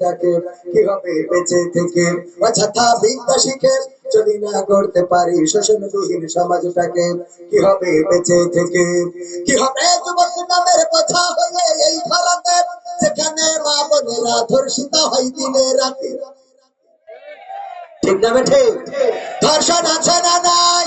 তাকে কি হবে বেঁচে থেকে অযথা বিদ্যা শিখে যদি না করতে পারি শোষণবিহীন সমাজটাকে কি হবে বেঁচে থেকে? কি হবে যুবক নামের কথা হয়ে এই ধরাতে যেখানে মা বোনেরা ধর্ষিত হয় দিনে রাতে? ঠিক না বেঠে? ধর্ষণ আছে না নাই?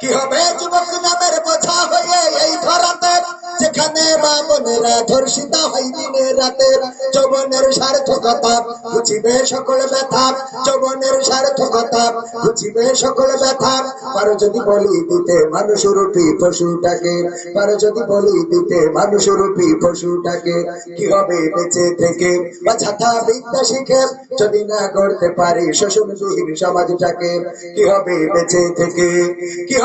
কি হবে? যুবক নামের বোঝা হয়ে এই ধরাতে, যেখানে মা বোনেরা ধর্ষিত হয় দিনে রাতে, যৌবনের সার্থকতা বুঝিবে সকল ব্যথা, যৌবনের সার্থকতা বুঝিবে সকল ব্যথা। পারো যদি বলি দিতে মানুষ রূপী পশুটাকে, পারো যদি বলি দিতে মানুষ রূপী পশুটাকে, কি হবে বেঁচে থেকে? বা ছাতা বিদ্যা শিখে যদি না করতে পারি শোষণবিহীন সমাজটাকে, কি হবে বেঁচে থেকে? কি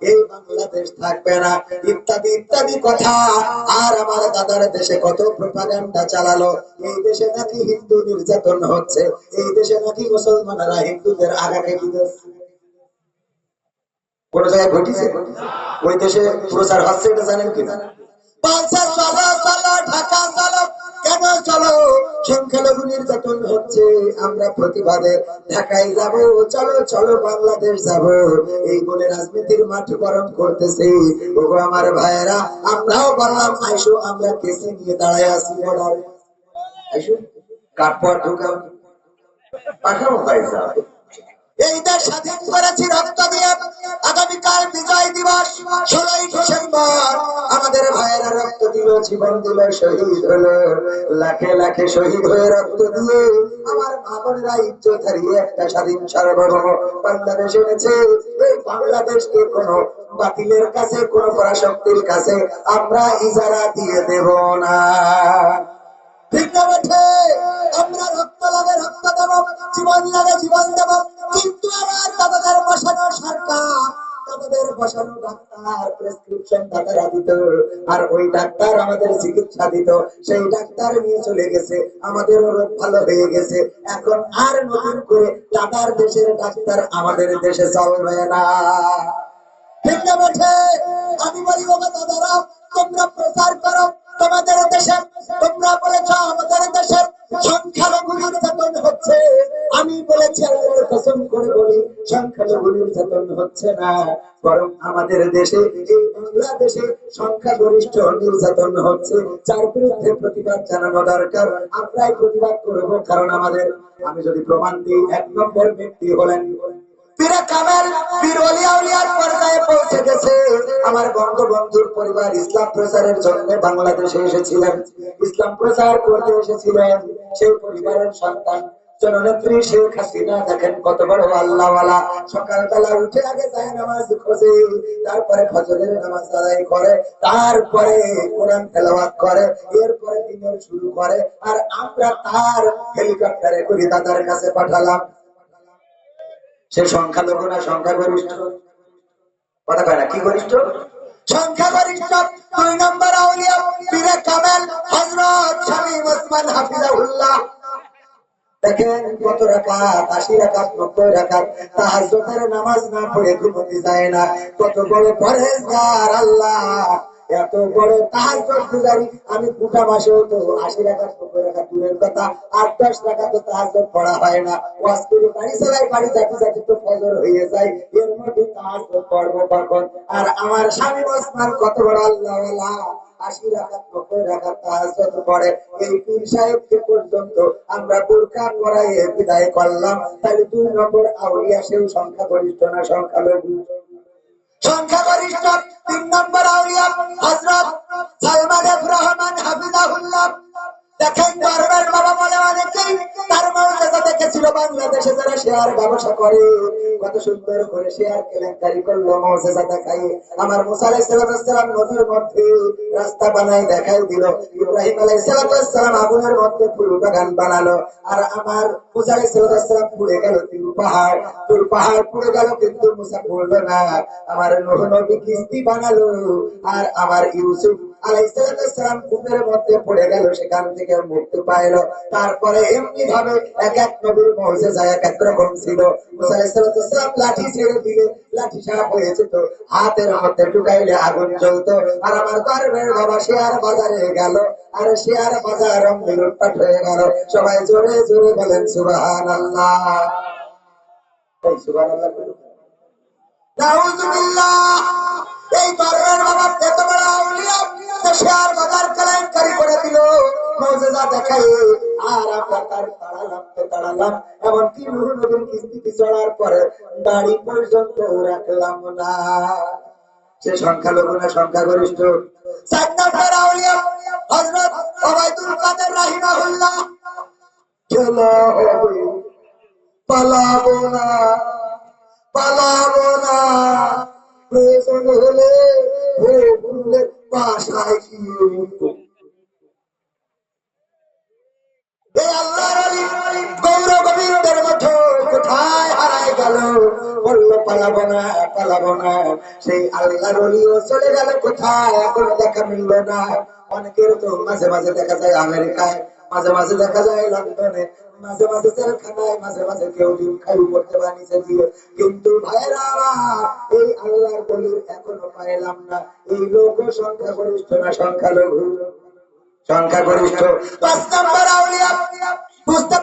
এই বাংলাদেশ থাকবে না। ইত্যাদি ইত্যাদি কথা। আর আমার দাদার দেশে কত প্রপাগান্ডা চালালো। এই দেশে নাকি হিন্দু নির্যাতন হচ্ছে। এই দেশে নাকি মুসলমানেরা হিন্দুদের আগাকে দিতেছে কোন জায়গায় ঘটিছে? ওই দেশে প্রচার হচ্ছে এটা জানেন কি না পাঁচা ঢাকা কেন চলো, সংখ্যালঘু নির্যাতন হচ্ছে, আমরা প্রতিবাদে ঢাকায় যাব। চলো চলো, বাংলাদেশ যাব। এই বলে রাজনীতির মাঠ গরম করতেছে। ওগো আমার ভাইয়েরা, আমরাও বললাম, আইসো, আমরা নিয়ে দাঁড়ায় আছি এই দেশ স্বাধীন করেছি রক্ত দিয়ে। আগামীকাল বিজয় দিবস, ষোলোই জীবন দিল শহীদ হলো। লাখে লাখে শহীদ হয়ে রক্ত দিয়ে আমার মা বোনেরা ইজ্জত হারিয়ে একটা স্বাধীন সার্বভৌম বাংলাদেশ এনেছে। এই বাংলাদেশকে কোনো বাতিলের কাছে, কোন পরাশক্তির কাছে আমরা ইজারা দিয়ে দেব না। আমরা রক্ত লাগে রক্ত দেব, জীবন লাগে জীবন দেব। দাদাদের বসানো ডাক্তার প্রেসক্রিপশন দাদারা দিত, আর ওই ডাক্তার আমাদের চিকিৎসা দিত। সেই ডাক্তার নিয়ে চলে গেছে আমাদের রোগ ভালো হয়ে গেছে। এখন আর নতুন করে দাদার দেশের ডাক্তার আমাদের দেশে চলবে না। আমি বলি, বাবা দাদারা, তোমরা প্রচার করো তোমাদের দেশে তোমরা বলেছ আমাদের দেশে সংখ্যালঘু নির্যাতন হচ্ছে। আমি বলেছি সংখ্যাগরিষ্ঠ নির্যাতন হচ্ছে। যার বিরুদ্ধে প্রতিবাদ জানানো দরকার, আমরাই প্রতিবাদ করব, কারণ আমাদের, আমি যদি প্রমাণ দিই, এক নম্বর ব্যক্তি হলেন পর্যায়ে পৌঁছে গেছে। আমার পরিবার ইসলাম প্রচারের জন্য বাংলাদেশে এসেছিলেন। ইসলাম প্রচার করতে এসেছিলেন। সেই পরিবারের সন্তান জননেত্রী শেখ হাসিনা দেখেন কত বড় আল্লাহওয়ালা। সকালবেলা উঠে আগে নামাজ খোঁজে, তারপরে ফজরের নামাজ আদায় করে, তারপরে কোরআন তেলাওয়াত করে, এরপরে দিনের শুরু করে, আর আমরা তার হেলিকপ্টারে করে দাদার কাছে পাঠালাম। সে সংখ্যালঘু না সংখ্যাগরিষ্ঠ? কথা কয় না, কি গরিষ্ঠ? সংখ্যাগরিষ্ঠ, দুই নম্বর আউলিয়া পীরে কামেল হযরত শামীম ওসমান হাফিজাহুল্লাহ। দেখেন কত রাকাত, আশি রাকাত, নব্বই রাকাত তাহাজ্জুদের নামাজ না পড়ে ঘুমোতে যায় না। কত বড় পরহেজগার আল্লাহ, এত বড় তাহাজ্জুদ গুজারি আমি গোটা মাসেও তো আশি রাকাত, নব্বই রাকাত দূরের কথা আট দশ টাকা তো তাহাজ্জুদ পড়া হয় না। ওয়াজ করে বাড়ি চালাই, বাড়ি যাতে যাতে তো ফজর হয়ে যায়, এর মধ্যে তাহাজ্জুদ পড়ব কখন? আর আমার স্বামী ওসমান কত বড় আল্লাহওয়ালা। আমরা দুই নম্বর আউলিয়া সেও সংখ্যা গরিষ্ঠ না সংখ্যালঘু সংখ্যাগরিষ্ঠ তিন নম্বর আউলিয়া হজরত সালমান রহমান হাফিজাহুল্লাহ দেখেন গর্বের বাবা বলে অনেকেই তার মৌজাদা দেখেছিল বাংলাদেশে যারা শেয়ার ব্যবসা করে, কত সুন্দর করে শেয়ার কেলেঙ্কারি করল মৌসেজা দেখাই আমার মুসা আলাইসালাম নদীর মধ্যে রাস্তা বানাই দেখাই দিল। ইব্রাহিম আলাইসালাম আগুনের মধ্যে ফুল বাগান বানালো। আর আমার মুসা আলাইসালাম পুড়ে গেল তিন পাহাড়। তোর পাহাড় পুড়ে গেল কিন্তু মুসা পড়ল না। আমার নূহ নবী কিস্তি বানালো। আর আমার ইউসুফ আগুন জ্বলতো। আর আমার দরবের বাবা শেয়ার বাজারে গেল। আর শেয়ার বাজার লুটপাট হয়ে গেল। সবাই জোরে জোরে বলেন সুবাহান আল্লাহ সুবাহান এই বাবা এত বড় আউলিয়া। শেয়ার বাজার কেলেঙ্কারি করে দিল। মৌজেজা দেখাই, আর আমরা তার তাড়ালাম তাড়ালাম। এমনকি নূহ নবীর কিস্তিতে চড়ার পরে দাড়ি পর্যন্ত রাখলাম না। সংখ্যালঘু না সংখ্যাগরিষ্ঠ? পালাবো না বাসায় গিয়ে উঠবো। এই আল্লাহর অলি গৌর মতো কোথায় হারায় গেল বলল পালাবো না পালাবো না সেই আল্লাহর চলে গেল কোথায় এখন দেখা মিলল না অনেকের তো মাঝে মাঝে দেখা যায় আমেরিকায়, মাঝে মাঝে দেখা যায় লন্ডনে মাঝে মাঝে জেলখানায় মাঝে মাঝে কেউ ডিম খাই করতে বানিয়েছে দিয়ে। কিন্তু ভাইরা এই আল্লাহর বলির এখনও পাইলাম না। এই লোক সংখ্যা গরিষ্ঠ না সংখ্যালঘু? আউলিয়া, বুঝতে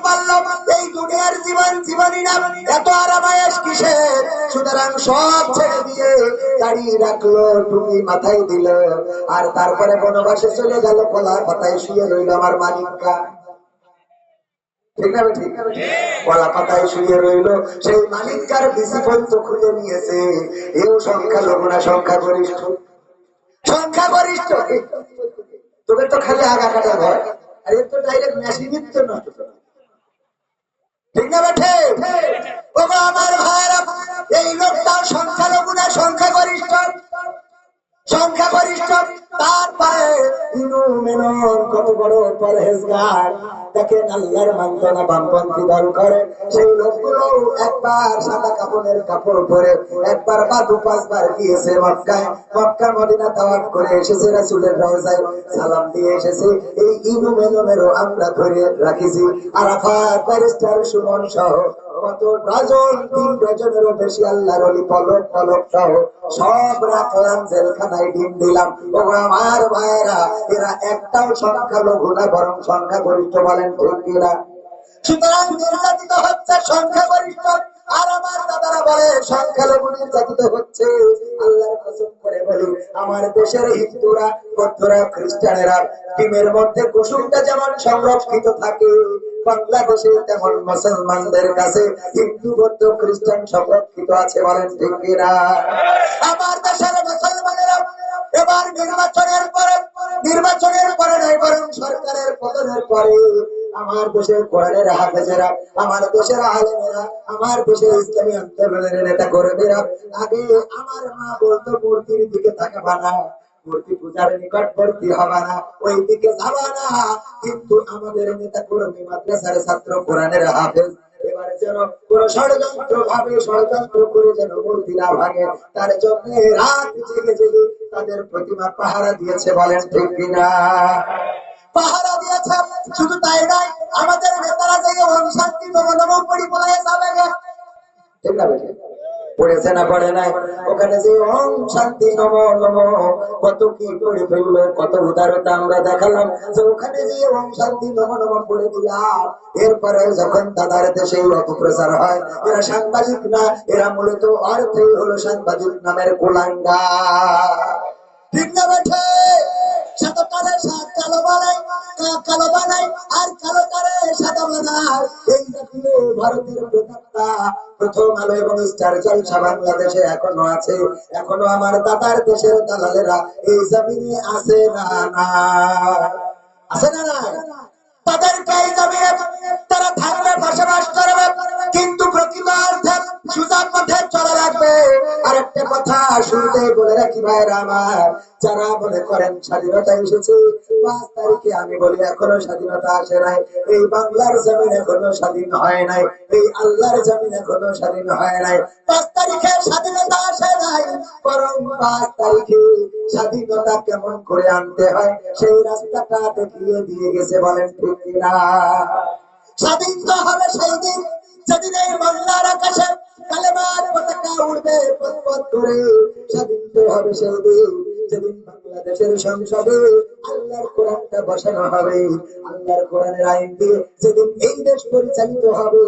সুতরাং সব ছেড়ে দিয়ে দাঁড়িয়ে রাখল মাথায় দিল। আর তারপরে বনবাসে চলে গেল কলা পাতায় শুয়ে রইল আমার মালিকা সংখ্যাগরিষ্ঠ। তো তো তো ঠিক ওগো আমার সংখ্যালঘু না সংখ্যাগরিষ্ঠ। সংখ্যাগরিষ্ঠ তারপরে ইনু মেনন একবার বা দু পাঁচবার গিয়েছে মক্কায়। মক্কা মদিনা তাওয়াফ করে এসেছে রাসূলের রওজায় সালাম দিয়ে এসেছে, এই ইনু মেননেরও আমরা ধরে রাখিছি। আরাফাত সুমন সহ কত ডজন, তিন ডজনেরও বেশি আল্লাহর অলি, পলক পলক সহ সব রাখলাম, জেলখানায় ডিম দিলাম। ওগো আমার ভাইরা এরা একটাও সংখ্যালঘু না, বরং সংখ্যা গরিষ্ঠ বলেন সুতরাং নির্যাতিত হচ্ছে সংখ্যাগরিষ্ঠ। আর আমার দাদারা বলে, সংখ্যালঘু নির্যাতিত হচ্ছে। করে বলি, আমার দেশের হিন্দুরা খ্রিস্টানেরা টিমের মধ্যে কুসুমটা যেমন সংরক্ষিত থাকে বাংলাদেশে তেমন মুসলমানদের কাছে হিন্দু, বৌদ্ধ, খ্রিস্টান সংরক্ষিত আছে বলেন ঠিক কিনা? আমার দেশের মুসলমানেরা এবার নির্বাচনের পরে নির্বাচনের পরে নয়, বরং সরকারের পতনের পরে আমার দেশের কোরআনের হাফেজেরা, আমার দেশের আলেমেরা, আমার দেশের ইসলামী আন্দোলনের নেতা কর্মীরা আগে আমার মা বলতো মূর্তির দিকে তাকাবা না। মূর্তি পূজার নিকটবর্তী হবা না ওই দিকে যাবা না। কিন্তু আমাদের নেতা কর্মী মাদ্রাসার ছাত্র, কোরআনের হাফেজ পাহারা দিয়েছে বলেন ঠিক কিনা? পাহারা দিয়েছে, শুধু তাই নয়, আমাদের নেতারা জেগে ওম শান্তি নম নম বলে যাবে? পড়েছে না পড়ে নাই? ওখানে যে ওম শান্তি, নম নম। কত কি পড়ে ফেলল, কত উদারতা আমরা দেখালাম। যে ওখানে যে ওম শান্তি, নম নম পড়ে দিলাম। এরপরে যখন তাদের দেশে অপপ্রচার হয়, এরা সাংবাদিক না, এরা মূলত অর্থই হলো সাংবাদিক নামের কোলাঙ্গা ঠিক না বেঠে কালে সাত কালো বানাই কা- কালো বানাই আর কালো কালে সাদা জাতীয় ভারতের প্রতাপটা প্রথম আলো এবং স্টার জলসা বাংলাদেশে এখনও আছে। এখনও আমার দাদার দেশের দালালেরা এই জমিনে আছে না না আছে না তাদেরকেই জমিয়ে তারা থাকবে বসবাস করবে, কিন্তু প্রকৃত অর্থে সুজা পথে চলা লাগবে। আর একটা কথা শুনতে বলে রাখি ভাইরা আমার, যারা মনে করেন স্বাধীনতা এসেছে, পাঁচ তারিখে আমি বলি এখনও স্বাধীনতা আসে নাই। এই বাংলার জমিন এখনও স্বাধীন হয় নাই, এই আল্লাহর জমিন এখনও স্বাধীন হয় নাই। পাঁচ তারিখে স্বাধীনতা আসে নাই, বরং পাঁচ তারিখে স্বাধীনতা কেমন করে আনতে হয়, সেই রাস্তাটা দেখিয়ে দিয়ে গেছে বলেন ঠিক কিনা? স্বাধীন হবে সেই দিন, যেদিন এই বাংলার আকাশে কালেমার পতাকা উড়বে পথ করে। স্বাধীন হবে সেই দিন, যেদিন বাংলাদেশের সংসদে আল্লাহর কোরআনটা বসানো হবে। আল্লাহর কোরআনের আইন দিয়ে যেদিন এই দেশ পরিচালিত হবে,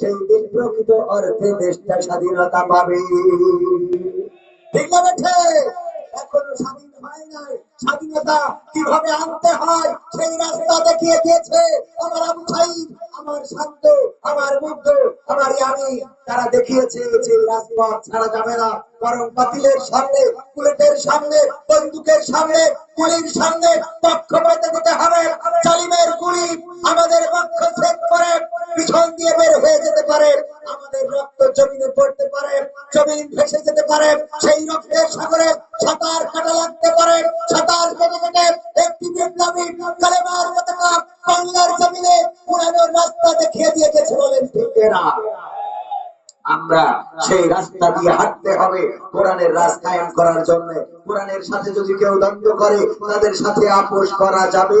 সেই দিন প্রকৃত অর্থে দেশটা স্বাধীনতা পাবে। স্বাধীনতা কীভাবে আনতে হয়, সেই রাস্তা দেখিয়ে দিয়েছে আমার আবু আমার শান্ত, আমার মুগ্ধ, আমার আমি তারা দেখিয়েছে যে রাজপথ ছাড়া যাবে না। বরং বাতিলের সামনে, বুলেটের সামনে, বন্দুকের সামনে, গুলির সামনে পক্ষ পেতে দিতে হবে। জালিমের গুলি আমাদের পক্ষ ছেদ করে, পিছন দিয়ে বের হয়ে যেতে পারে। আমাদের রক্ত জমিনে পড়তে পারে, জমিন ভেসে যেতে পারে। সেই রক্তের সাগরে সাঁতার কাটা লাগতে পারে, সাঁতার কেটে কেটে কালেমার পতাকা বাংলার জমিনে পুরানোর রাস্তা দেখিয়ে দিয়ে গেছে বলেন ঠিক না আমরা সেই রাস্তা দিয়ে হাঁটতে হবে কোরআনের রাজ করার জন্য। কোরআনের সাথে যদি কেউ দ্বন্দ্ব করে, তাদের সাথে আপোষ করা যাবে?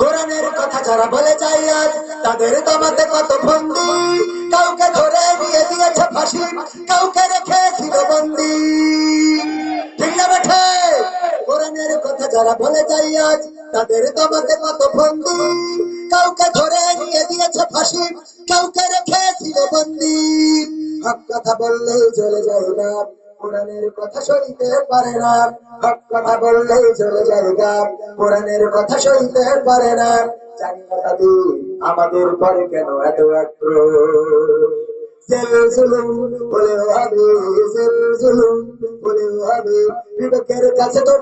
কোরআনের কথা যারা বলে যাই আজ, তাদের দমাতে কত বন্দি। কাউকে ধরে নিয়ে দিয়েছে ফাঁসি, কাউকে বন্দি। না বেঠে? কোরআনের কথা যারা বলে যাই আজ, তাদের দমাতে কত বন্দি। কাউকে ধরে নিয়ে দিয়েছে ফাঁসি, কাউকে রেখেছিল বন্দি। হক কথা বললেই চলে যায় না। কোরআনের কথা সইতে পারে না। আমাদের পরে কেন এত বিবেকের কাছে তো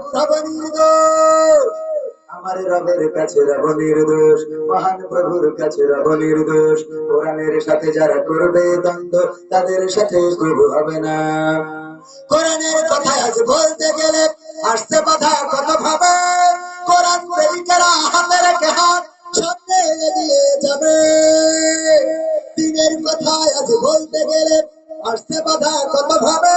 আমার রবের কাছে রব নির্দোষ, মহান প্রভুর কাছে রব নির্দোষ। কোরআনের সাথে যারা করবে দ্বন্দ্ব, তাদের সাথে হবে না। কোরআনের কথা আজ বলতে গেলে আসতে বাধা কত ভাবে কোরআন প্রেমিকেরা হাতে রেখে হাত সামনে এগিয়ে যাবে। দিনের কথা আজ বলতে গেলে আসতে বাধা কত ভাবে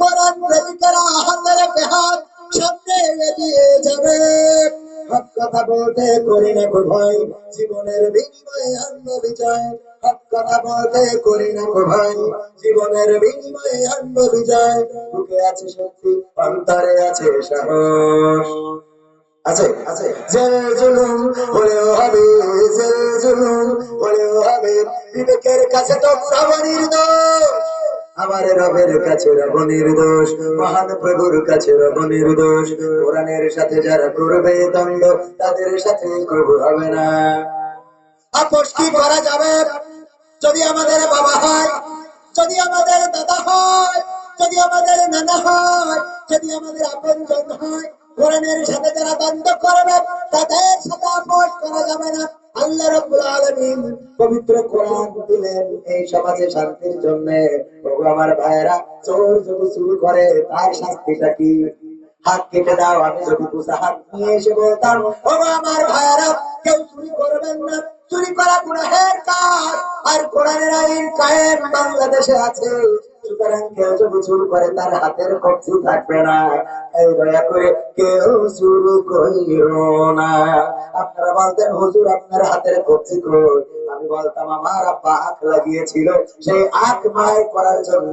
কোরআন প্রেমিকেরা হাতে রেখে হাত সামনে এগিয়ে যাবে। হক কথা বলতে করি না গো ভয় জীবনের বিনিময়ে আনন্দ বিজয়। বিবেকের কাছে তো পুরাবো নির্দোষ আমার রবের কাছে রব নির্দোষ মহান প্রভুর কাছে রব নির্দোষ কোরআনের সাথে যারা করবে দ্বন্দ্ব, তাদের সাথে কবু হবে না। আপোষ কি করা যাবে? যদি আমাদের বাবা হয়, যদি আমাদের দাদা হয়, যদি আমাদের নানা হয়, যদি আমাদের আপনজন হয়, কোরআনের সাথে যারা দ্বন্দ্ব করবে, তাদের সাথে আপোষ করা যাবে না। আল্লাহ রাব্বুল এই সমাজে শান্তির জন্য। ওগো আমার ভাইয়েরা, চোর যদি চুরি করে, তার শাস্তিটা কি? হাত কেটে দাও, আমি এসে বলতাম ও আমার ভাইয়েরা, কেউ চুরি করবেন না। চুরি করা গুনাহের কাজ, আর কোরআনের আইন কায়েম বাংলাদেশে আছে। সেই করার জন্য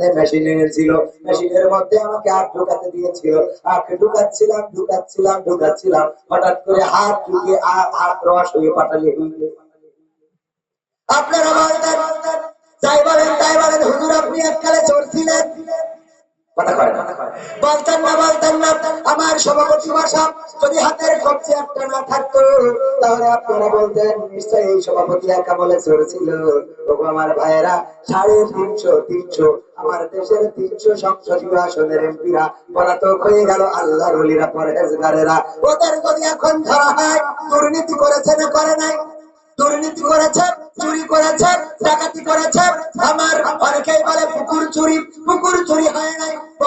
মেশিনের মধ্যে আমাকে আখ ঢুকাতে দিয়েছিল। আখ ঢুকাচ্ছিলাম ঢুকাচ্ছিলাম ঢুকাচ্ছিলাম। হঠাৎ করে হাত ঢুকে হাত রস হয়ে পাঠালে হইলে আপনারা বলতেন যাই বলেন, তাই বলেন, হুজুর আপনি এককালে চোর ছিলেন কথা কয় না। বলতেন না বলতেন না, আমার সভাপতি যদি হাতের একটা না থাকতো, তাহলে আপনারা বলতেন এই সভাপতি একা বলে তবু আমার ভাইয়েরা, সাড়ে তিনশো তিনশো, আমার দেশের তিনশো সংসদীয় আসনের এমপিরা, পলাতক হয়ে গেল আল্লাহ রলিরা পরেজগারেরা ওদের যদি এখন ধরা হয়, দুর্নীতি করেছে না করে নাই দুর্নীতি করেছে, চুরি করেছে, ডাকাতি করেছে। আমার অনেকেই বলে, পুকুর চুরি পুকুর চুরি হয় নাই।